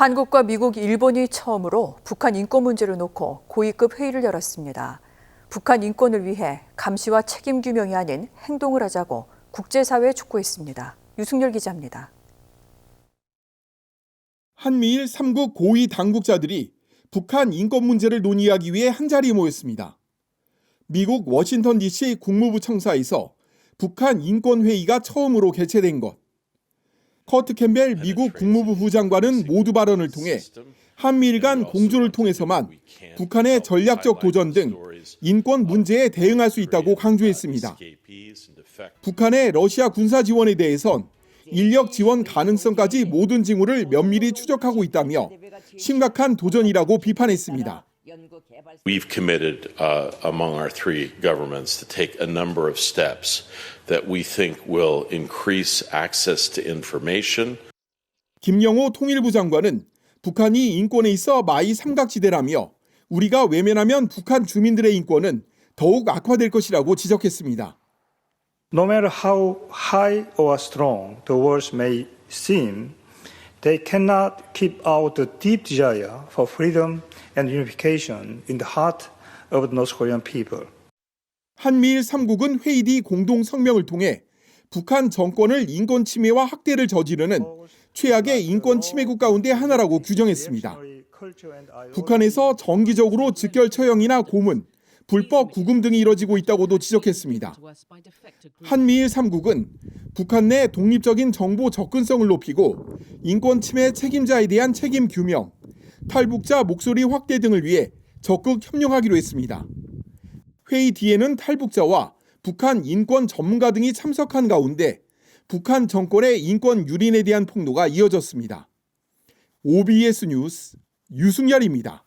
한국과 미국, 일본이 처음으로 북한 인권 문제를 놓고 고위급 회의를 열었습니다. 북한 인권을 위해 감시와 책임 규명이 아닌 행동을 하자고 국제사회에 촉구했습니다. 유승열 기자입니다. 한미일 3국 고위 당국자들이 북한 인권 문제를 논의하기 위해 한자리에 모였습니다. 미국 워싱턴 DC 국무부 청사에서 북한 인권 회의가 처음으로 개최된 것. 커트 캠벨 미국 국무부 부장관은 모두 발언을 통해 한미일 간 공조를 통해서만 북한의 전략적 도전 등 인권 문제에 대응할 수 있다고 강조했습니다. 북한의 러시아 군사 지원에 대해선 인력 지원 가능성까지 모든 징후를 면밀히 추적하고 있다며 심각한 도전이라고 비판했습니다. We've committed uh, among our three governments to take a number of steps that we think will increase access to information. 김영호 통일부 장관은 북한이 인권에 있어 마이 삼각지대라며 우리가 외면하면 북한 주민들의 인권은 더욱 악화될 것이라고 지적했습니다. No matter how high or strong the walls may seem, they cannot keep out the deep desire for freedom and unification in the heart of the North Korean people. 한미일 3국은 회의 뒤 공동 성명을 통해 북한 정권을 인권 침해와 학대를 저지르는 최악의 인권 침해국 가운데 하나라고 규정했습니다. 북한에서 정기적으로 직결 처형이나 고문, 불법 구금 등이 이뤄지고 있다고도 지적했습니다. 한미일 3국은 북한 내 독립적인 정보 접근성을 높이고 인권 침해 책임자에 대한 책임 규명, 탈북자 목소리 확대 등을 위해 적극 협력하기로 했습니다. 회의 뒤에는 탈북자와 북한 인권 전문가 등이 참석한 가운데 북한 정권의 인권 유린에 대한 폭로가 이어졌습니다. OBS 뉴스 유승열입니다.